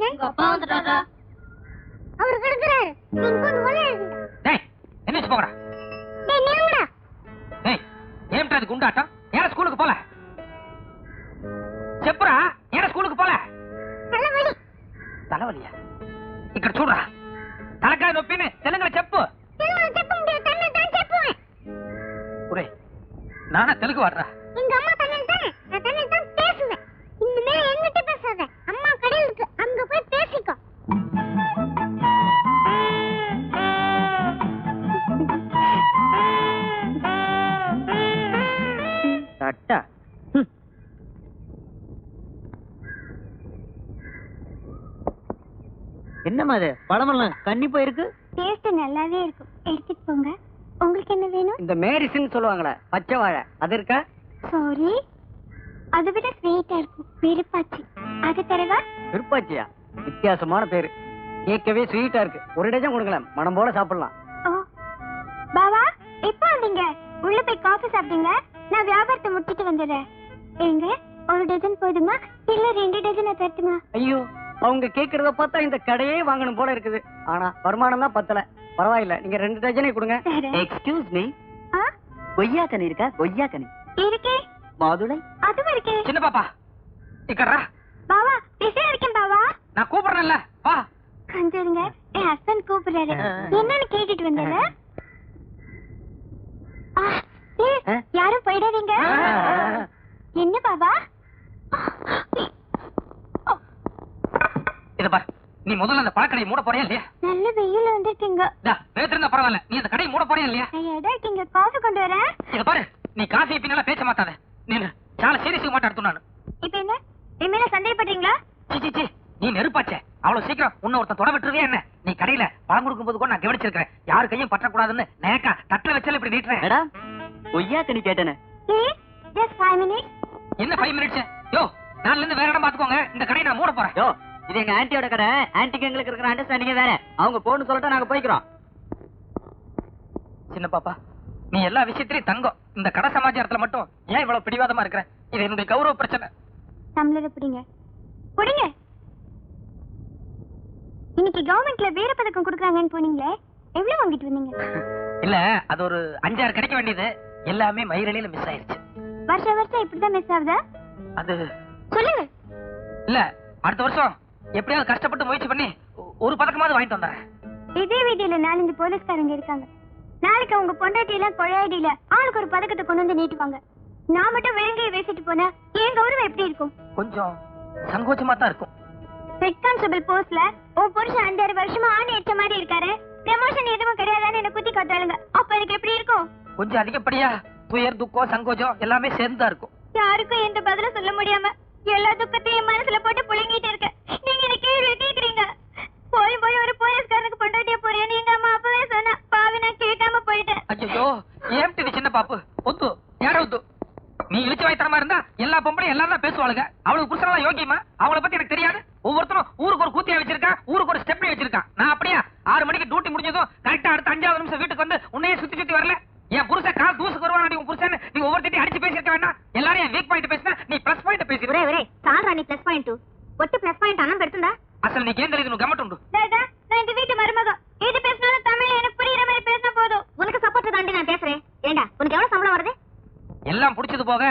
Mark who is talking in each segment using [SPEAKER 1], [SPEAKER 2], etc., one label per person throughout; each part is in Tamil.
[SPEAKER 1] என்ன? அப்பா வந்துட்டாரா அவர் கிடக்குறாரு நீங்க கொஞ்சம் உள்ள எழுதுங்க.
[SPEAKER 2] டேய் என்ன போங்கடா
[SPEAKER 1] டேய்
[SPEAKER 2] ஏம்டா அது குண்டாட்டம்
[SPEAKER 3] கண்ணி போயிருக்கு
[SPEAKER 1] டேஸ்ட் நல்லாவே இருக்கும். எடுத்துட்டு போங்க. உங்களுக்கு என்ன வேணும்?
[SPEAKER 3] இந்த மேரிசின்னு சொல்லுவாங்களே பச்சை வாழை. அது இருக்கா?
[SPEAKER 1] சாரி அதை விட ஸ்வீட்டா இருக்கும். வெறுப்பாச்சு. அது தரவா?
[SPEAKER 3] விருப்பாச்சியா வித்தியாசமான பேரு. கேட்கவே ஸ்வீட்டா இருக்கு. ஒரு டஜன் கொடுங்களேன். மனம் போல சாப்பிடலாம்.
[SPEAKER 1] ஓ. பாவா எப்போ வந்தீங்க? உள்ள போய் காஃபி சாப்பிட்டீங்க நான் வியாபாரத்தை முடிச்சிட்டு வந்துடுறேன். ஏங்க ஒரு டஜன் போதுமா? இல்ல ரெண்டு டஜன் தரட்டுமா?
[SPEAKER 3] ஐயோ அவங்க கேக்குறத பார்த்தா இந்த கடையே வாங்கணும் போல இருக்குது. ஆனா வருமானம் தான் பத்தல. பரவாயில்ல நீங்க ரெண்டு டஜனே கொடுங்க. எக்ஸ்கியூஸ் மீ கொய்யா கனி இருக்கா? கொய்யா கனி
[SPEAKER 1] இருக்கே.
[SPEAKER 3] மாதுளை?
[SPEAKER 1] அதுவும் இருக்கே.
[SPEAKER 2] சின்ன பாப்பா இக்கறா
[SPEAKER 1] பாவா பிஸியா இருக்கேன் பாவா.
[SPEAKER 2] நான் கூப்பிடுறேன்ல
[SPEAKER 1] வா. வந்துருங்க என் ஹஸ்பண்ட் கூப்பிடுறாரு. என்னன்னு கேட்டுட்டு
[SPEAKER 3] வந்தல
[SPEAKER 1] யாரும் போயிடாதீங்க. என்ன பாபா
[SPEAKER 2] நீ முதல்ல அந்த பழக்கடையை மூட போறியா இல்லையா?
[SPEAKER 1] நல்ல வெயில்
[SPEAKER 2] டா வேத்திருந்தா பரவாயில்ல. நீ அந்த கடையை மூட போறியா இல்லையா?
[SPEAKER 1] டயர்டா இருக்கீங்க காஃபி கொண்டு வரேன்.
[SPEAKER 2] இத பாரு நீ காஃபி பின்னால பேச மாட்டாத நீ చాలా சீரியஸுக்கு மாட்டாடுத்து நானு
[SPEAKER 1] இப்ப என்ன? என் மேல சந்தேகப்படுறீங்களா?
[SPEAKER 2] C, C, C. நீ நெருப்பாச்சே. அவ்வளவு சீக்கிரம் உன்னை ஒருத்தன் தொட விட்டுருவே என்ன? நீ கடையில பழம் கொடுக்கும் போது கூட நான் கவனிச்சிருக்கேன் யாரு கையும் பற்றக்கூடாதுன்னு நேக்கா தட்டுல வச்சால இப்படி நீட்டுறேன்.
[SPEAKER 3] மேடம் கொய்யா கனி கேட்டேனே
[SPEAKER 2] என்ன ஃபைவ் மினிட்ஸ் யோ நாலுல இருந்து வேற இடம் பாத்துக்கோங்க இந்த கடையை நான் மூட போறேன்.
[SPEAKER 3] யோ இது எங்க ஆன்ட்டியோட கடை ஆன்ட்டிக்கு எங்களுக்கு இருக்கிற அண்டர்ஸ்டாண்டிங் வேற. அவங்க போன்னு சொல்லிட்டா நாங்க போய்க்கிறோம்.
[SPEAKER 2] சின்ன பாப்பா நீ எல்லா விஷயத்திலயும் தங்கம். இந்த கடை சமாச்சாரத்துல மட்டும் ஏன் இவ்வளவு பிடிவாதமா இருக்கிற? இது என்னுடைய கௌரவ பிரச்சனை.
[SPEAKER 1] டம்ளரை பிடிங்க. பிடிங்க. இன்னைக்கு கவர்மெண்ட்ல வீர பதக்கம் கொடுக்குறாங்கன்னு போனீங்களே எவ்வளவு வாங்கிட்டு வந்தீங்க?
[SPEAKER 2] இல்ல அது ஒரு அஞ்சாறு கிடைக்க வேண்டியது. எல்லாமே மயிரலையில மிஸ் ஆயிருச்சு.
[SPEAKER 1] வருஷம் வருஷம் இப்படிதான் மிஸ் ஆகுதா?
[SPEAKER 2] அது
[SPEAKER 1] சொல்லுங்க.
[SPEAKER 2] இல்ல அடுத்த வருஷம் எப்படியாவது கஷ்டப்பட்டு முயற்சி பண்ணி ஒரு பதக்கமாவது வாங்கிட்டு வந்துடுறேன்
[SPEAKER 1] இதே வீதியில நாலஞ்சு போலீஸ்காரங்க இருக்காங்க. நாளைக்கு அவங்க பொண்டாட்டி எல்லாம் கொழையடியில ஆளுக்கு ஒரு பதக்கத்தை கொண்டு வந்து நீட்டுவாங்க. நான் மட்டும் விலங்கையை பேசிட்டு போனா என் கௌரவம் எப்படி இருக்கும்?
[SPEAKER 2] கொஞ்சம் சங்கோச்சமா தான் இருக்கும்.
[SPEAKER 1] ஹெட் கான்ஸ்டபிள் போஸ்ட்ல உன் புருஷன் அஞ்சாறு வருஷமா ஆணி அடிச்ச மாதிரி இருக்காரு. ப்ரமோஷன் எதுவும் கிடையாதான்னு என்ன குத்தி காட்டுறாளுங்க. அப்ப எனக்கு எப்படி இருக்கும்?
[SPEAKER 2] கொஞ்சம் அதிகப்படியா துயர் துக்கம் சங்கோஜம் எல்லாமே சேர்ந்தா இருக்கும்.
[SPEAKER 1] யாருக்கும் எந்த பதிலும் சொல்ல முடியாம எல்லா துக்கத்தையும் மனசுல போட்டு புழுங்கிட்டு இருக்க கேக்குறீங்க போய்
[SPEAKER 2] நீ இழுச்சி வாய்த்தனமா இருந்தா எல்லா பொம்பளையும் எல்லாரும் பேசுவாளுங்க. அவளுக்கு புருஷனா யோகியமா? அவளை பத்தி எனக்கு தெரியாது. ஒவ்வொருத்தரும் ஊருக்கு ஒரு கூத்தியா வச்சிருக்கா ஊருக்கு ஒரு ஸ்டெப்னி வச்சிருக்கா. நான் அப்படியே? ஆறு மணிக்கு டியூட்டி முடிஞ்சதும் கரெக்டா அடுத்த அஞ்சாவது நிமிஷம் வீட்டுக்கு வந்து உன்னையே சுத்தி சுத்தி வரல? என் புருஷன் கால் தூசுக்கு புருஷன் நீ ஒவ்வொருத்தையும் அடிச்சு பேசிருக்க வேண்டாம். எல்லாரும் வீக் பாயிண்ட் பேசினா நீ பிளஸ் பாயிண்ட் பேசி
[SPEAKER 1] ஒரே ஒரே சாரா நீ பிளஸ் பாயிண்ட் ఒట్టి ప్లస్ పాయింట్ అన్నం పెడుతుందా
[SPEAKER 2] అసలు నీకేం తెలియదు నువ్వు గమ్మట్టుండు
[SPEAKER 1] தாதா நான் இந்த வீட்டு மருமக எது பேசினாலும் தமிழ் எனக்கு புரியுற மாதிரி பேசினா போதும் உனக்கு சப்போர்ட் தாண்டி நான் பேசுறேன் ஏண்டா உனக்கு எவ்வளவு சம்பளம் வருது
[SPEAKER 2] எல்லாம் புடிச்சது போக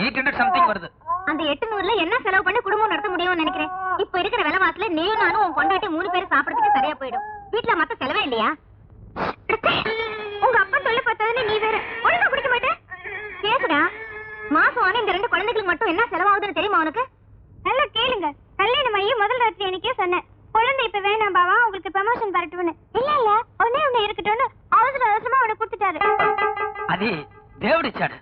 [SPEAKER 2] எயிட் ஹண்ட்ரட் சம்திங் வருது
[SPEAKER 1] அந்த எட்டு நூறுல என்ன செலவு பண்ணி குடும்பம் நடத்த முடியும்னு நினைக்கிறேன் இப்ப இருக்கிற விலைவாசில நீயும் நானும் உன் கொண்டாட்டி மூணு பேரும் சாப்பிடறதுக்கு சரியா போயிடும் வீட்டுல மத்த செலவே இல்லையா உங்க அப்பா சொல்ல பார்த்ததுல நீ வேற ஒழுங்கா குடிக்க மாட்டேன் பேசுடா மாசம் ஆன இந்த ரெண்டு குழந்தைகளுக்கு மட்டும் என்ன செலவாகுதுன்னு தெரியுமா உனக்கு நல்லா கேளுங்க. கல்யாணம் ஐயா முதல் ராத்திரி எனக்கே சொன்னேன். குழந்தை இப்ப வேணாம் பாவா உங்களுக்கு ப்ரமோஷன் வரட்டும்னு. இல்ல இல்ல ஒன்னே ஒண்ணு இருக்கட்டும் அவசர அவசரமா அவனை கொடுத்துட்டாரு.
[SPEAKER 2] அது தேவடிச்சாடு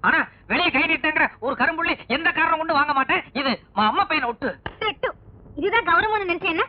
[SPEAKER 2] ஆனா வெளியே கை ஒரு கரும்புள்ளி எந்த காரணம் கொண்டு வாங்க மாட்டேன். இது மா அம்மா பையனை விட்டு
[SPEAKER 1] இதுதான் கௌரவம்னு நினைச்சு என்ன?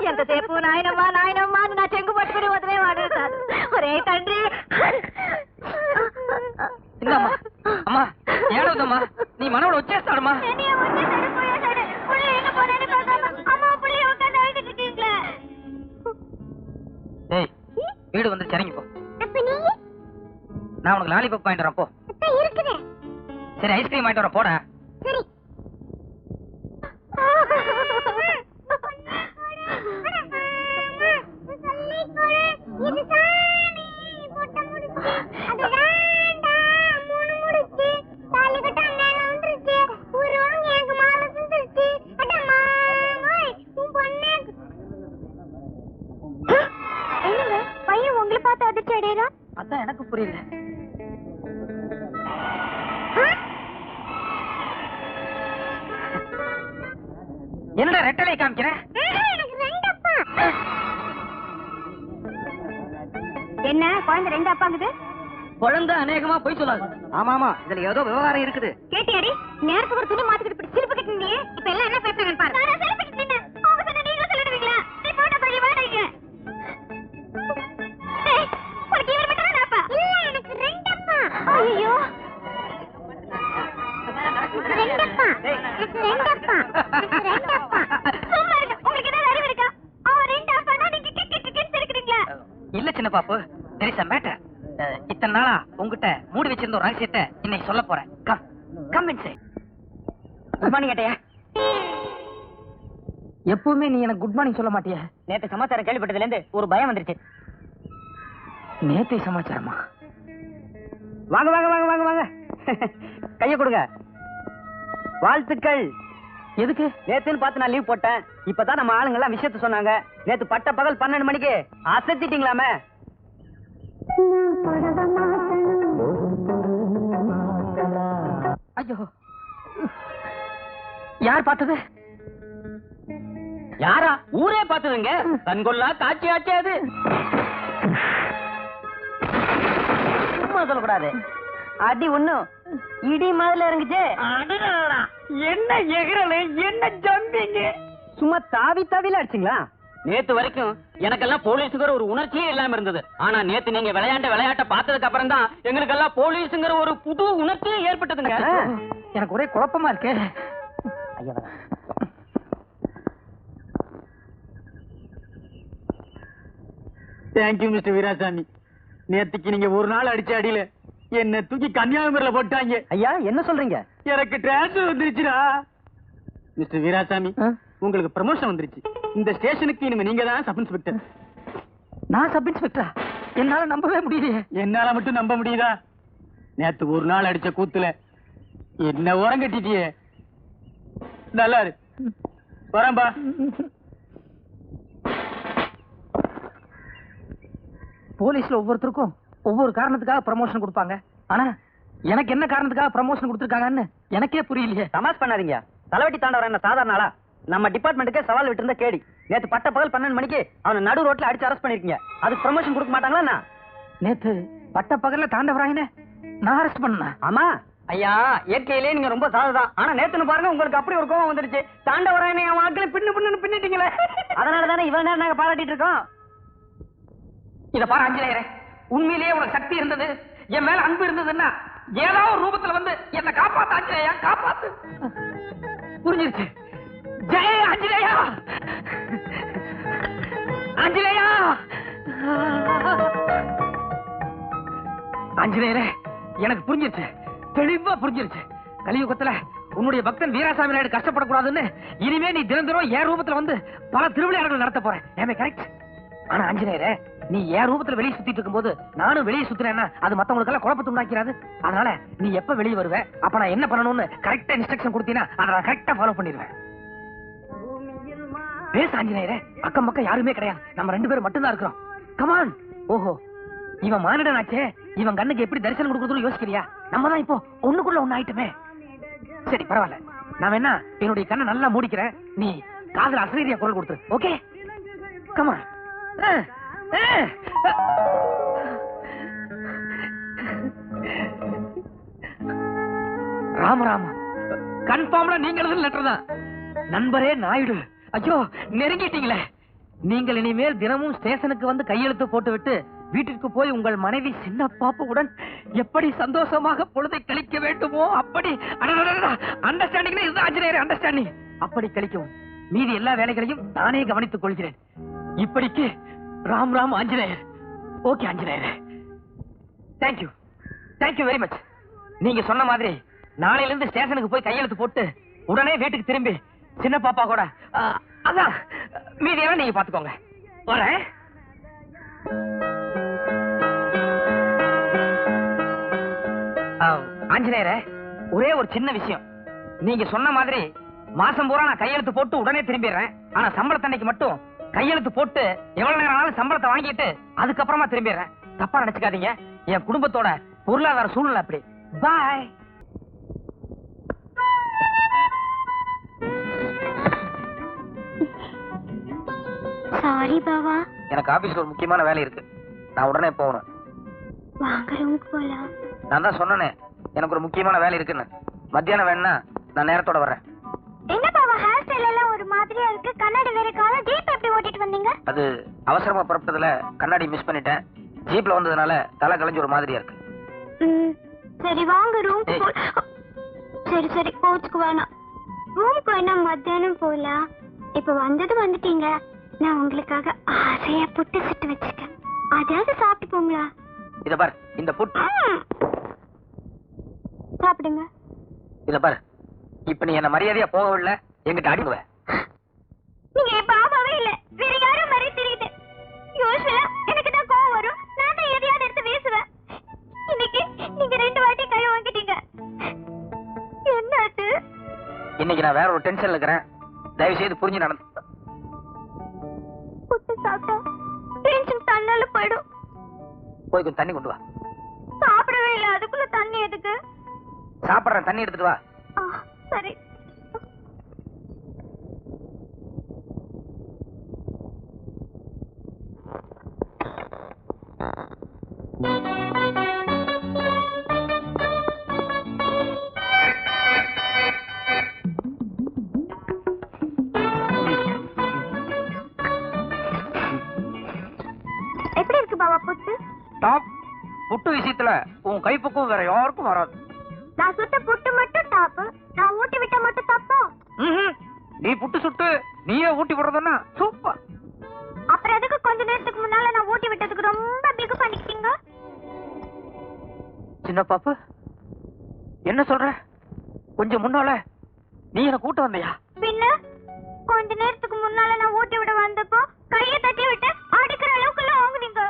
[SPEAKER 1] వెళ్ళిపోయావురా ఎంత సేపు నాయనమ్మా నాయనమ్మా అని నా చెంగు పట్టుకుని వదిలేవాడు కాదు ఒరే తండ్రి
[SPEAKER 2] இந்தாம்மா அம்மா ஏழாவதம்மா நீ மனோட వచ్చేస్తాడమ్మా டேய் வீடு வந்து இறங்கி போ நான் உனக்கு லாலிபாப் வாங்கிட்டு வரேன் போ சரி ஐஸ்கிரீம் வாங்கிட்டு வரேன் போடா என்னடா ரெட்டலை காமிக்கிற?
[SPEAKER 1] என்ன குழந்தை ரெண்டு அப்பாங்குது
[SPEAKER 2] குழந்தை அநேகமா போய் சொல்லாது.
[SPEAKER 3] ஆமா ஆமா இதுல ஏதோ விவகாரம் இருக்குது.
[SPEAKER 1] கேட்டியாடி நேரத்துக்கு ஒரு துணி மாத்திக்கிட்டு இப்படி சிரிப்பு கட்டினீங்க இப்ப எல்லாம் என்ன பேசுறாங்கன்னு பாரு.
[SPEAKER 2] மூடி வச்சிருந்த ஒரு ரகசியத்தை இன்னைக்கு சொல்ல போறேன். Come come inside good morning கேட்டையா எப்பவுமே நீ எனக்கு குட் மார்னிங் சொல்ல மாட்டியா.
[SPEAKER 3] நேத்து சமாச்சாரம் கேள்விப்பட்டதுல இருந்து ஒரு பயம் வந்துருச்சு.
[SPEAKER 2] நேத்தை சமாச்சாரமா?
[SPEAKER 3] வாங்க வாங்க வாங்க வாங்க வாங்க. கைய கொடுங்க. வாழ்த்துக்கள்.
[SPEAKER 2] எதுக்கு?
[SPEAKER 3] நேத்துன்னு பார்த்து நான் லீவ் போட்டேன். இப்பதான் நம்ம ஆளுங்க எல்லாம் விஷயத்த சொன்னாங்க. நேத்து பட்ட பகல் பன்னெண்டு மணிக்கு அசத்திட்டீங்களாமே.
[SPEAKER 2] ஐயோ. யார் பார்த்தது?
[SPEAKER 3] யாரா? ஊரே பார்த்ததுங்க. கண்கொள்ளா காட்சி ஆச்சு அது. சும்மா சொல்லக்கூடாது. அடி ஒண்ணும் இடி மாதிரி இறங்குச்சு. என்ன எகிறல? என்ன ஜம்பிங்க? சும்மா தாவி தாவில அடிச்சிங்களா? நேத்து வரைக்கும் எனக்கெல்லாம் போலீஸுங்கிற ஒரு உணர்ச்சியே இல்லாம இருந்தது. ஆனா நேத்து நீங்க விளையாண்ட விளையாட்ட பார்த்ததுக்கு அப்புறம் தான் எங்களுக்கெல்லாம் போலீஸுங்கிற ஒரு புது உணர்ச்சியே ஏற்பட்டதுங்க.
[SPEAKER 2] எனக்கு ஒரே குழப்பமா இருக்கு.
[SPEAKER 4] Thank you mister Veerasamy. நேத்துக்கு நீங்க ஒரு நாள் அடிச்ச அடியில என்ன தூக்கி கன்னியாகுமரியில போட்டாங்க
[SPEAKER 3] ஐயா என்ன சொல்றீங்க?
[SPEAKER 4] எனக்கு டிரான்ஸ்ஃபர் வந்துருச்சுடா. மிஸ்டர் வீராசாமி? உங்களுக்கு ப்ரமோஷன் வந்துருச்சு. இந்த ஸ்டேஷனுக்கு இனிமே நீங்க தான் சப் இன்ஸ்பெக்டர்
[SPEAKER 2] நான் சப் இன்ஸ்பெக்டரா என்னால நம்பவே முடியலையே.
[SPEAKER 4] என்னால மட்டும் நம்ப முடியுதா? நேத்து ஒரு நாள் அடிச்ச கூத்துல என்ன ஓரம் கட்டிட்டியே? நல்லா இரு.
[SPEAKER 2] போலீஸ்ல ஒவ்வொருத்தருக்கும் ஒவ்வொரு காரணத்துக்காக ப்ரமோஷன் கொடுப்பாங்க. ஆனா எனக்கு என்ன காரணத்துக்காக ப்ரமோஷன் கொடுத்துருக்காங்கன்னு எனக்கே புரியலையே.
[SPEAKER 3] தமாஸ் பண்ணாதீங்க. தலைவட்டி தாண்டவர் என்ன சாதாரண ஆளா? நம்ம டிபார்ட்மெண்ட்டுக்கே சவால் விட்டு இருந்த கேடி. நேத்து பட்ட பகல் பன்னெண்டு மணிக்கு அவனை நடு ரோட்ல அடிச்சு அரெஸ்ட் பண்ணிருக்கீங்க. அதுக்கு ப்ரமோஷன் கொடுக்க மாட்டாங்களா?
[SPEAKER 2] நேத்து பட்ட பகல்ல தாண்டவராயின. நான் அரெஸ்ட் பண்ண
[SPEAKER 3] ஆமா. ஐயா இயற்கையிலே நீங்க ரொம்ப சாதுதான். ஆனா நேத்துன்னு பாருங்க உங்களுக்கு அப்படி ஒரு கோவம் வந்துருச்சு. தாண்டவராயனை என் வாக்களை பின்னு பின்னு பின்னிட்டீங்களே. அதனால தானே இவ்வளவு நேரம் நாங்க பாராட்டிட்டு இருக்கோம்.
[SPEAKER 2] இத பாரு அஞ்சலேயரே. உண்மையிலேயே உனக்கு சக்தி இருந்தது. என் மேல அன்பு இருந்ததுன்னா ஏதோ ஒரு ரூபத்துல வந்து என்ன காப்பாத்து அஞ்சலேயா காப்பாத்து. புரிஞ்சிருச்சு? ஜெய அஞ்சலேயா? அஞ்சலேயா? அஞ்சலேயரே எனக்கு புரிஞ்சிருச்சு. தெளிவா புரிஞ்சிருச்சு. கலியுகத்துல உன்னுடைய பக்தன் வீராசாமி நாயுடு கஷ்டப்படக்கூடாதுன்னு இனிமே நீ தினம் தினம் என் ரூபத்துல வந்து பல திருவிளையாடல்கள் நடத்த போறேன். கரெக்ட் ஆனா ஆஞ்சநேயரே நீ என் ரூபத்துல வெளியே சுத்திட்டு இருக்கும்போது நானும் வெளியே சுத்துறேன்னா அது மத்தவங்களுக்கு எல்லாம் குழப்பத்தை உண்டாக்கிறாது. அதனால நீ எப்ப வெளியே வருவ? அப்ப நான் என்ன பண்ணணும்னு கரெக்டா இன்ஸ்ட்ரக்ஷன் கொடுத்தீங்கன்னா அதை நான் கரெக்டா ஃபாலோ பண்ணிடுவேன். பேச ஆஞ்சநேயரே அக்கம் பக்கம் யாருமே கிடையாது. நம்ம ரெண்டு பேரும் மட்டும்தான் இருக்கிறோம். கமான் ஓஹோ. இவன் மானிடனாச்சே. இவன் கண்ணுக்கு எப்படி தரிசனம் கொடுக்கறதுன்னு யோசிக்கிறியா? நம்ம தான் இப்போ ஒண்ணுக்குள்ள ஒண்ணு ஆயிட்டுமே சரி பரவாயில்ல. நான் என்ன என்னுடைய கண்ணை நல்லா மூடிக்கிறேன் நீ காதல அசரீதியா குரல் கொடுத்துரு. Okay come on Rama Rama. கன்ஃபார்ம்டா நீங்க எழுதுன லெட்டர் தான். நண்பரே நாயுடு. ஐயோ நெருங்கிட்டீங்களே. நீங்கள் இனிமேல் தினமும் ஸ்டேஷனுக்கு வந்து கையெழுத்து போட்டுவிட்டு வீட்டிற்கு போய் உங்கள் மனைவி சின்ன பாப்புவுடன் எப்படி சந்தோஷமாக பொழுதை கழிக்க வேண்டுமோ அப்படி அண்டர்ஸ்டாண்டிங் இதுதான் ஆஞ்சநேயர் அண்டர்ஸ்டாண்டிங் அப்படி கழிக்கவும். மீதி எல்லா வேலைகளையும் நானே கவனித்துக் கொள்கிறேன். இப்படிக்கு Ram Ram Anjaneyar. Okay Anjaneyar. Thank you thank you very much நீங்க சொன்ன மாதிரி நாளையில இருந்து ஸ்டேஷனுக்கு போய் கையெழுத்து போட்டு உடனே வீட்டுக்கு திரும்பி சின்ன பாப்பா கூட. அதான். மீதியெல்லாம் நீங்க பாத்துக்கோங்க. வரேன். ஆஞ்சநேயர ஒரே ஒரு சின்ன விஷயம். நீங்க சொன்ன மாதிரி மாசம் பூரா நான் கையெழுத்து போட்டு உடனே திரும்பிடுறேன். ஆனா சம்பளத்தன்னைக்கு மட்டும் கையெழுத்து போட்டு எவ்வளவு நேரம் ஆனாலும் சம்பளத்தை வாங்கிட்டு அதுக்கப்புறமா திரும்பிடுறேன். தப்பா நினைச்சுக்காதீங்க. என் குடும்பத்தோட பொருளாதார சூழ்நிலை அப்படி. பாய்
[SPEAKER 1] சாரி பாவா
[SPEAKER 2] எனக்கு ஆபீஸ்ல ஒரு முக்கியமான வேலை இருக்கு. நான் உடனே போகணும்.
[SPEAKER 1] வாங்க ரூமுக்கு போலாம்.
[SPEAKER 2] நான் தான் சொன்னனே எனக்கு ஒரு முக்கியமான வேலை இருக்குன்னு. மத்தியானம் வேணா நான் நேரத்தோட வர்றேன்.
[SPEAKER 1] என்ன பாவா ஹேர் ஸ்டைல் எல்லாம் ஒரு மாதிரியா இருக்கு? கண்ணாடி வேற காலம் ஜீப் எப்படி ஓட்டிட்டு வந்தீங்க?
[SPEAKER 2] அது அவசரமா புறப்பட்டதுல கண்ணாடி மிஸ் பண்ணிட்டேன். ஜீப்ல வந்ததுனால தலை கலைஞ்சு ஒரு மாதிரியா இருக்கு.
[SPEAKER 1] சரி வாங்க. போ சரி சரி கோச்சுக்கு வேணாம். ரூமுக்கு வேணா மத்தியானம் போலாம் இப்ப வந்தது வந்துட்டீங்க. நான் உங்களுக்காக ஆசையா புட்டு சுட்டு வச்சிருக்கேன். அதாவது சாப்பிட்டு போங்களா
[SPEAKER 2] இத பார் இந்த புட்.
[SPEAKER 1] ம். சாப்பிடுங்க.
[SPEAKER 2] இத பார் இப்ப நீ என்ன மரியாதையா போகவில்லை எங்கிட்ட அடிங்குவ.
[SPEAKER 1] நீங்க என் பாபாவே இல்ல வேற யாரும் மாதிரி தெரியுது. யூஸ்வலா எனக்கு தான் கோவம் வரும். நான் தான் எதையாவது எடுத்து வீசுவேன். இன்னைக்கு நீங்க ரெண்டு வாட்டி கை வாங்கிட்டீங்க. என்னாச்சு?
[SPEAKER 2] இன்னைக்கு நான் வேற ஒரு டென்ஷன்ல இருக்கிறேன். தயவு செய்து புரிஞ்சு நடந்து. போய் கொஞ்சம் தண்ணி கொண்டு வா.
[SPEAKER 1] சாப்பிடவே இல்ல அதுக்குள்ள தண்ணி எதுக்கு?
[SPEAKER 2] சாப்பிடுறேன் தண்ணி எடுத்துட்டு வா. சூப்பர்.
[SPEAKER 1] அப்புறம் எதுக்கு கொஞ்ச நேரத்துக்கு முன்னால நான் ஊட்டி விட்டதுக்கு ரொம்ப பிகு பண்ணிக்கிட்டீங்க?
[SPEAKER 2] சின்ன பாப்பு என்ன சொல்ற? கொஞ்சம் முன்னால நீ என்ன கூட்ட வந்தியா?
[SPEAKER 1] பின்ன கொஞ்ச நேரத்துக்கு முன்னால நான் ஊட்டி விட வந்தப்போ கைய தட்டி விட்டு அடிக்கிற அளவுக்கு எல்லாம் வாங்குனீங்க.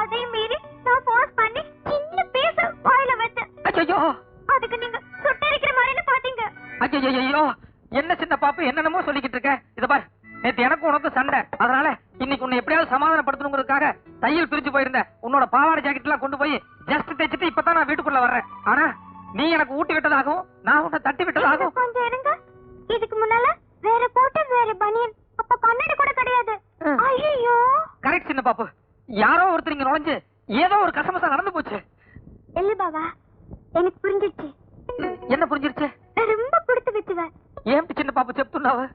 [SPEAKER 1] அதே மீறி நான் போஸ்ட் பண்ணி சின்ன பீஸ் வாயில வச்சேன்.
[SPEAKER 2] ஐயோ
[SPEAKER 1] அதுக்கு நீங்க சுட்டரிக்கிற மாதிரின்னு பாத்தீங்க.
[SPEAKER 2] ஐயோ என்ன சின்ன பாப்பு என்னென்னமோ சொல்லிக்கிட்டு இருக்க? இத பார். நேற்று எனக்கு உனக்கு சண்டை. அதனால இன்னைக்கு உன்னை எப்படியாவது சமாதானப்படுத்தணுங்கிறதுக்காக தையல் பிரிச்சு போயிருந்தேன். உன்னோட பாவாடை ஜாக்கெட் எல்லாம் கொண்டு போய் ஜஸ்ட் தைச்சிட்டு இப்பதான் நான் வீட்டுக்குள்ள வர்றேன். ஆனா நீ எனக்கு ஊட்டி விட்டதாகவும் நான் உன்னை தட்டி விட்டதாகவும்.
[SPEAKER 1] கொஞ்சம் இருங்க. இதுக்கு முன்னால வேற போட்டு வேற பனியன். அப்ப கண்ணாடி கூட கிடையாது. ஐயோ
[SPEAKER 2] கரெக்ட் சின்ன பாப்பு. யாரோ ஒருத்தர் இங்க நுழைஞ்சு ஏதோ ஒரு கசமசா நடந்து போச்சு.
[SPEAKER 1] இல்ல பாபா எனக்கு புரிஞ்சிருச்சு.
[SPEAKER 2] என்ன புரிஞ்சிருச்சு?
[SPEAKER 1] நான் ரொம்ப கொடுத்து வச்சுவேன்
[SPEAKER 2] ஏன் சின்ன பாப்பு
[SPEAKER 1] செப்துன்னாவ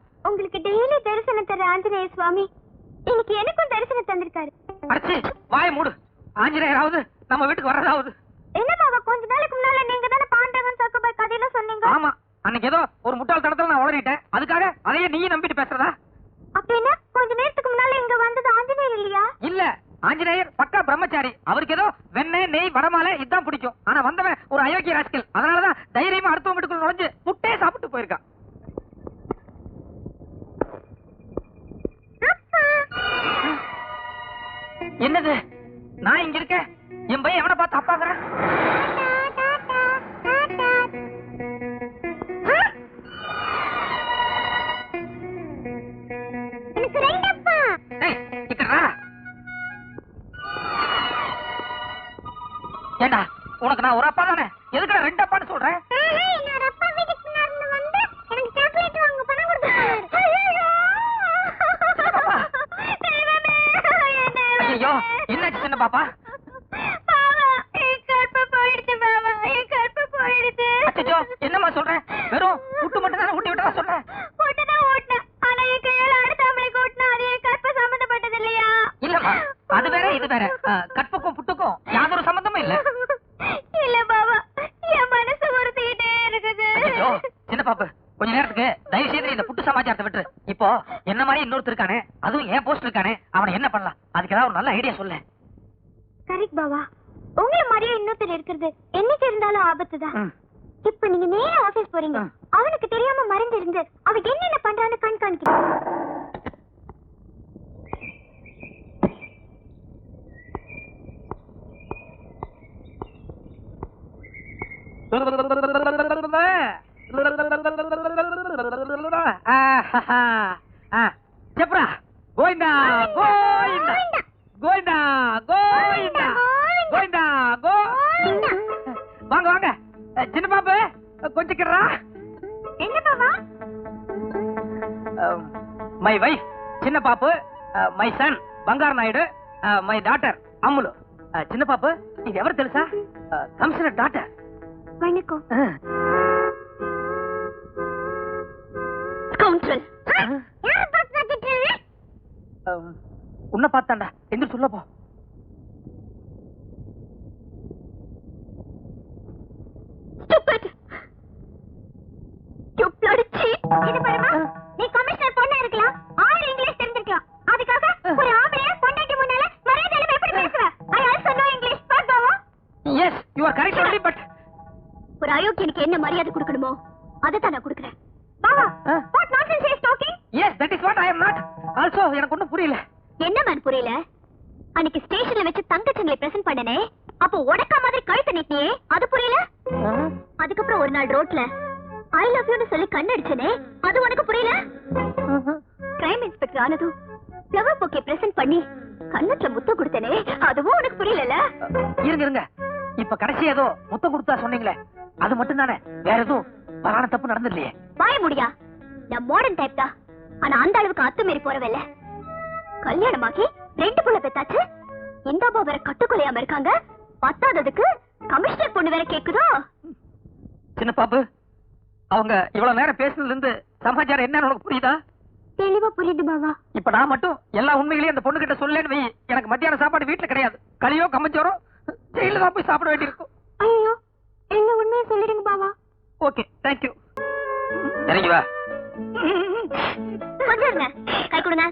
[SPEAKER 1] ஆஞ்சநேய சுவாமி இன்னைக்கு எனக்கும் தரிசனம் தந்திருக்காரு.
[SPEAKER 2] அடிச்சு வாய மூடு. ஆஞ்சநேயராவது நம்ம வீட்டுக்கு வர்றதாவது.
[SPEAKER 1] என்ன பாபா கொஞ்ச நாளைக்கு முன்னால நீங்க தானே பாண்டவன் சக்குபாய் கதையெல்லாம் சொன்னீங்க?
[SPEAKER 2] ஆமா அன்னைக்கு ஏதோ ஒரு முட்டாள் தடத்துல நான் உளறிட்டேன். அதுக்காக அதையே நீயும் நம்பிட்டு பேசுறதா?
[SPEAKER 1] அப்படின்னா கொஞ்ச நேரத்துக்கு முன்னால இங்க வந்தது ஆஞ்சநேயர் இல்லையா?
[SPEAKER 2] இல்ல ஆஞ்சநேயர் பக்கா பிரம்மச்சாரி. அவருக்கு ஏதோ வெண்ணெய் நெய் வடை வடமால இதான் பிடிக்கும். ஆனா வந்தவன் ஒரு அயோக்கிய ராஸ்கல். அதனாலதான் தைரியமா அடுத்தவங்க வீட்டுக்குள்ள நுழைஞ்சு
[SPEAKER 1] சரிக் பாபா உங்களை மாதிரியே இன்னொருத்தர் இருக்கிறது. என்னைக்கு இருந்தாலும் ஆபத்து இப்ப நீங்க நேரம் ஆபீஸ் போறீங்க. அவனுக்கு தெரியாம மறந்து இருந்து அவ என்னென்ன பண்றான்னு
[SPEAKER 2] கண்காணிக்கிறேன் தர మై డాటర్ అమ్ములు அஹ், சின்ன பாப்பு இது ఎవరు తెలుసా కమిషనర్ డాటర్
[SPEAKER 1] வணக்கம் கவுன்சில் யார பார்த்து பார்த்துட்டு
[SPEAKER 2] உன்னை பார்த்தாண்டா எந்திரிச்சு உள்ள போ
[SPEAKER 1] ஸ்டூபிட் யூ ப்ளடி கண்ணத்துல முத்தம் கொடுத்தனே அதுவும் உனக்கு புரியலல
[SPEAKER 2] இருங்க இருங்க. இப்ப கடைசி ஏதோ முத்தம் கொடுத்தா சொன்னீங்களே அது மட்டும் தானே வேற எதுவும் பலான தப்பு நடந்துடலையே
[SPEAKER 1] வாய முடியா? நான் மாடர்ன் டைப் தான். ஆனா அந்த அளவுக்கு அத்துமீறி போறவில்ல கல்யாணமாகி ரெண்டு புள்ள பெத்தாச்சு. இந்த அம்மா வேற கட்டுக்கொலையாம இருக்காங்க. பத்தாததுக்கு கமிஷனர் பொண்ணு வேற கேக்குதோ?
[SPEAKER 2] சின்ன பாப்பு அவங்க இவ்வளவு நேரம் பேசுனதுல இருந்து சமாச்சாரம் என்னன்னு உனக்கு புரியுதா?
[SPEAKER 1] தெளிவா புரியுது பாவா.
[SPEAKER 2] இப்ப நான் மட்டும் எல்லா உண்மைகளையும் அந்த பொண்ணு கிட்ட சொல்லேன்னு வை. எனக்கு மத்தியான சாப்பாடு வீட்டுல கிடையாது. களியோ கம்மச்சோரோ ஜெயில தான் போய் சாப்பிட வேண்டியிருக்கும்
[SPEAKER 1] ஐயோ என்ன உண்மையை சொல்லிடுங்க பாவா.
[SPEAKER 2] ஓகே தேங்க்யூ இறங்கி வா.
[SPEAKER 1] கொஞ்சம் கை கொடுங்க.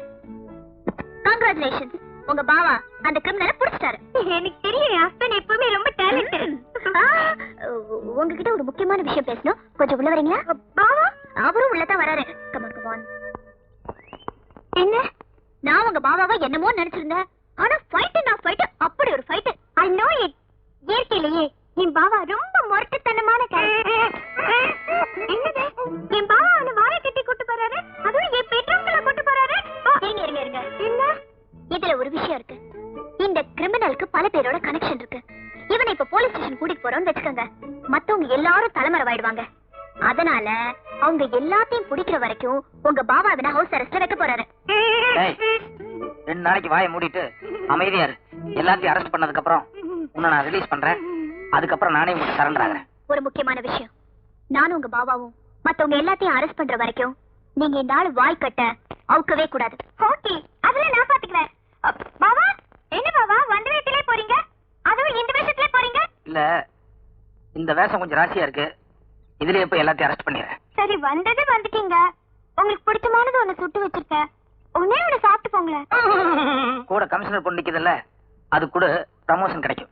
[SPEAKER 1] கங்க்ராச்சுலேஷன் உங்க பாவா அந்த கிரிமினலை புடிச்சிட்டாரு. எனக்கு தெரியும் ஹஸ்பண்ட் எப்பவுமே ரொம்ப டேலண்டட் உங்ககிட்ட ஒரு முக்கியமான விஷயம் பேசணும். கொஞ்சம் உள்ள வரீங்களா? பாவா? அவரும் உள்ளதான் வராரு. நினைச்சிருந்தேன்.
[SPEAKER 2] உங்களுக்கு சரண்டர் ஆகுறேன்
[SPEAKER 1] ஒரு முக்கியமான விஷயம். நானும் உங்க பாபாவும் மத்தவங்க எல்லாத்தையும் அரெஸ்ட் பண்ற வரைக்கும் நீங்க இந்த ஆள் வாய் கட்ட அவுக்கவே கூடாது. ஓகே அதெல்லாம் நான் பாத்துக்கிறேன். பாபா என்ன பாபா வந்த வீட்டிலே போறீங்க? அதுவும் இந்த விஷயத்திலே போறீங்க?
[SPEAKER 2] இல்ல இந்த வேஷம் கொஞ்சம் ராசியா இருக்கு. இதுலயே போய் எல்லாத்தையும் அரெஸ்ட் பண்ணிடுறேன்.
[SPEAKER 1] சரி வந்தது வந்துட்டீங்க. உங்களுக்கு பிடிச்சமானது ஒண்ணு சுட்டு வச்சிருக்கேன் ஒன்னே ஒண்ணு சாப்பிட்டு போங்களேன்.
[SPEAKER 2] கூட கமிஷனர் பொண்ணு நிக்குதுல்ல அது கூட ப்ரமோஷன் கிடைக்கும்.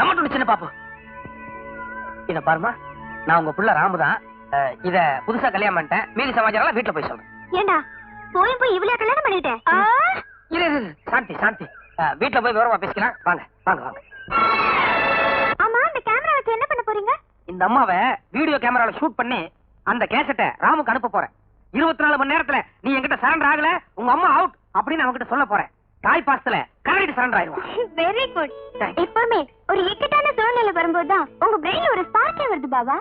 [SPEAKER 1] பாப்பு.
[SPEAKER 2] இத பாருமா நான் உங்க புள்ள ராமுதான் இத புதுசா கல்யாணம் பண்ணிட்டேன். மீதி சமாச்சாரம் வீட்டுல போய் சொல்றேன்.
[SPEAKER 1] ஏண்டா போய் போய் இவ்வளவு கல்யாணம் பண்ணிட்டேன்
[SPEAKER 2] இரு சாந்தி சாந்தி. வீட்டுல போய் விவரமா பேசிக்கலாம். வாங்க வாங்க வாங்க.
[SPEAKER 1] ஆமா அந்த கேமரா என்ன பண்ண போறீங்க?
[SPEAKER 2] இந்த அம்மாவை வீடியோ கேமரால ஷூட் பண்ணி அந்த கேசட்டை ராமுக்கு அனுப்ப போறேன். இருபத்தி நாலு மணி நேரத்துல நீ என்கிட்ட சரண்டர் ஆகல உங்க அம்மா அவுட் அப்படின்னு அவங்கிட்ட சொல்ல போறேன். தாய் பாசத்துல கரெக்ட் சரண்டர் ஆயிடுவான்
[SPEAKER 1] வெரி குட். எப்பவுமே ஒரு இக்கட்டான சூழ்நிலை வரும்போது தான் உங்க பிரெயின்ல ஒரு ஸ்பார்க்கே வருது பாபா.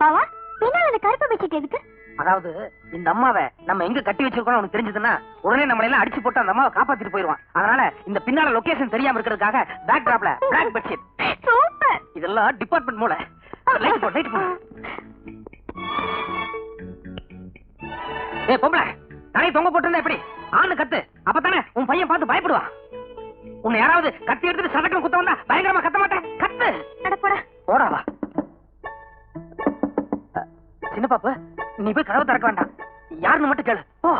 [SPEAKER 1] பாவா பின்னால அந்த கருப்பு வச்சுட்டு எதுக்கு?
[SPEAKER 2] அதாவது இந்த அம்மாவை நம்ம எங்க கட்டி வச்சிருக்கோம் அவனுக்கு தெரிஞ்சதுன்னா உடனே நம்மள எல்லாம் அடிச்சு போட்டு அந்த அம்மாவை காப்பாத்திட்டு போயிடுவான் அதனால இந்த பின்னால லொகேஷன் தெரியாம இருக்கிறதுக்காக பேக் டிராப்ல பிளாக் பெட்ஷீட்
[SPEAKER 1] சூப்பர்
[SPEAKER 2] இதெல்லாம் டிபார்ட்மெண்ட் மூல லைட் போ லைட் போ ஏய் பொம்பளை தலை தொங்க போட்டிருந்தா எப்படி? ஆணு கத்து. அப்பதானே உன் பையன் பார்த்து பயப்படுவான் உன்னை யாராவது கத்தி எடுத்துட்டு சதக்கம் குத்த வந்தா பயங்கரமா கத்த மாட்டேன். கத்து.
[SPEAKER 1] அட போடா.
[SPEAKER 2] போடாவா சின்ன பாப்பு நீ போய் கதவை திறக்க வேண்டாம். யாருன்னு மட்டும் கேளு. போ.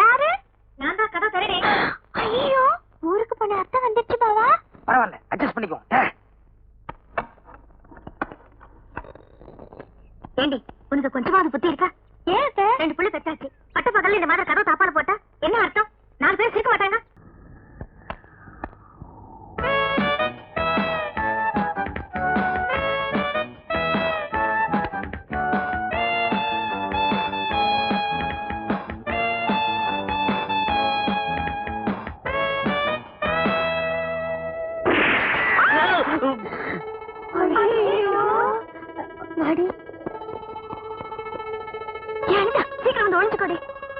[SPEAKER 1] யாரு? நான் தான் கதை தரேன் ஐயோ ஊருக்கு போன அர்த்தம் வந்துருச்சு பாவா.
[SPEAKER 2] பரவாயில்ல அட்ஜஸ்ட் பண்ணிக்கோ.
[SPEAKER 1] ஏண்டி உனக்கு கொஞ்சமாவது புத்தி இருக்கா? வாடி. ஏன்டா சீக்கிரம் வந்து ஒளிஞ்சுக்கோடி.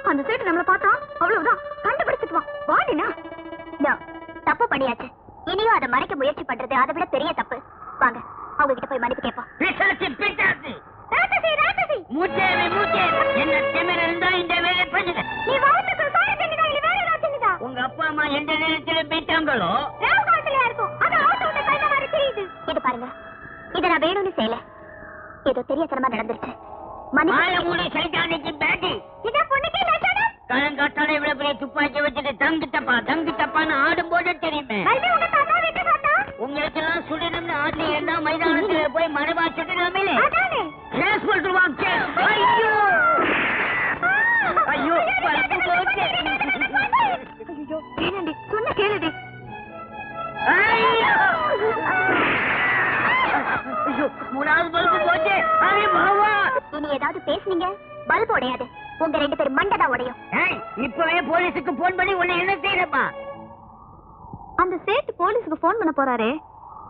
[SPEAKER 1] அந்த சைடு நம்மள பார்த்தா அவ்வளவுதான். கண்டுபிடிச்சிக்குவான் வாடினா. தப்பு பண்ணியாச்சு. இனியும் அதை மறைக்க முயற்சி பண்றது அதை விட பெரிய தப்பு. வாங்க அவங்க கிட்ட போய் மன்னிப்பு கேட்போம்.
[SPEAKER 5] பிசாசு பிசாசு
[SPEAKER 1] ராட்சசி ராட்சசி.
[SPEAKER 5] மூச்சேவி மூச்சேவி. என்ன திமிர் இருந்தா இந்த வேலை பண்ணுங்க.
[SPEAKER 1] நீ வாழ்த்துக்கு சாரி செஞ்சுதா இல்ல வேற ஏதாவது செஞ்சுதா
[SPEAKER 5] உங்க அப்பா அம்மா எந்த நேரத்துல போயிட்டாங்களோ
[SPEAKER 1] நான் வேணும்னு செய்யல. ஏதோ தெரியாதனமா நடந்துருச்சு.
[SPEAKER 5] இவ்வளவு பெரிய துப்பாக்கி வச்சுட்டு தங்கு தப்பா தங்கு தப்பான்னு ஆடும் போது தெரியுமே உங்களுக்கு எல்லாம் சுடணும்னு ஆட்லி இருந்தா மைதானத்துல போய் சுடலாமே
[SPEAKER 1] ஏதாவது பேசுனீங்க? பல்ப் உடையாது. உங்க ரெண்டு பேரும் மண்டை உடையும்.
[SPEAKER 5] இப்பவே போலீஸுக்கு போன் பண்ணி உன்னை என்ன செய்யறப்பா?
[SPEAKER 1] அந்த சேட்டு போலீஸ்க்கு ஃபோன் பண்ண போறாரே.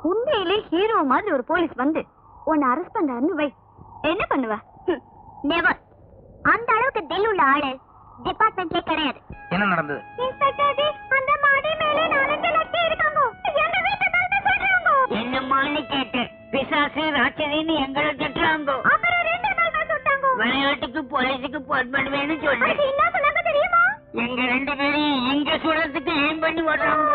[SPEAKER 1] உண்மையிலே ஹீரோ மாதிரி ஒரு போலீஸ் வந்து. உன்னை அரெஸ்ட் பண்றாருன்னு வை. என்ன பண்ணுவ? நெவர் அந்த அளவுக்கு தில் உள்ள ஆளு டிபார்ட்மெண்ட்லே கிடையாது.
[SPEAKER 2] என்ன நடந்தது?
[SPEAKER 1] இன்ஸ்பெக்டர் அந்த மாடி மேலே நாலஞ்சு லட்சி இருக்காங்க. எங்க வீட்டு தான் சொல்றாங்க.
[SPEAKER 5] என்னமான்னு கேட்டேன். பிசாசு ராட்சதின்னு எங்களை திட்டுறாங்க.
[SPEAKER 1] அப்புறம்
[SPEAKER 5] விளையாட்டுக்கு போலீஸுக்கு போன் பண்ணுவேன்னு சொன்னேன்
[SPEAKER 1] என்ன சொன்னாங்க தெரியுமா?
[SPEAKER 5] எங்க ரெண்டு பேரும் இங்க சுடறதுக்கு ஏம் பண்ணி வர்றாங்க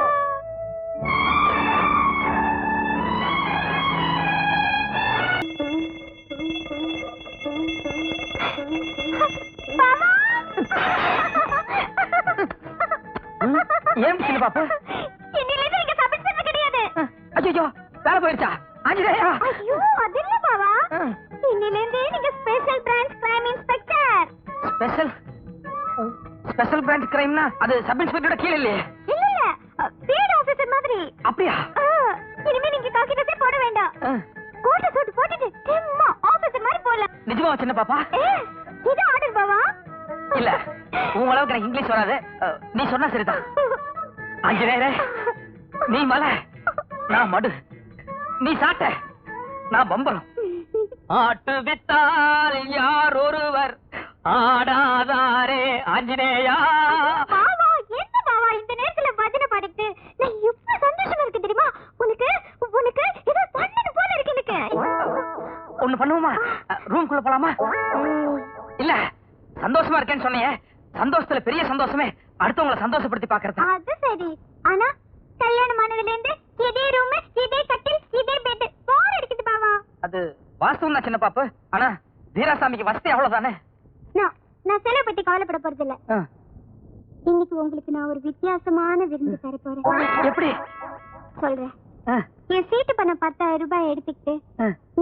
[SPEAKER 2] நான் பம்பரம் ஆட்டு வித்தால் யார் ஒருவர் ஆடாதாரே ஆஞ்சநேயா.
[SPEAKER 1] பாவா என்ன பாவா இந்த நேரத்துல பஜனை பாடிட்டு நான் எவ்வளவு சந்தோஷமா இருக்கு தெரியுமா? உனக்கு உனக்கு ஏதோ பண்ணது போல இருக்கு எனக்கு.
[SPEAKER 2] ஒண்ணு பண்ணுவோமா? ரூம்குள்ள போலாமா? இல்ல சந்தோஷமா இருக்கேன்னு சொன்னியே. சந்தோஷத்துல பெரிய சந்தோஷமே அடுத்தவங்களை சந்தோஷப்படுத்தி பாக்குறது
[SPEAKER 1] அது சரி. ஆனா
[SPEAKER 2] வாஸ்தவம் தான் சின்ன பாப்பு. ஆனா வீராசாமிக்கு வசதி அவ்வளவுதானே?
[SPEAKER 1] நான் நான் செலவு பத்தி கவலைப்பட போறது இல்ல. இன்னைக்கு உங்களுக்கு நான் ஒரு வித்தியாசமான விருந்து தர போறேன்.
[SPEAKER 2] எப்படி?
[SPEAKER 1] சொல்றேன். என் சீட்டு பண்ண பத்தாயிரம் ரூபாய் எடுத்துக்கிட்டு.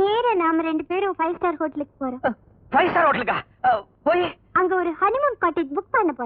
[SPEAKER 1] நேரா நாம ரெண்டு பேரும் ஃபைவ் ஸ்டார் ஹோட்டலுக்கு போறோம்.
[SPEAKER 2] ஃபைவ் ஸ்டார் ஹோட்டலுக்கா போய்.
[SPEAKER 1] அங்க ஒரு ஹனிமூன் காட்டேஜ் புக் பண்ண போறோம்.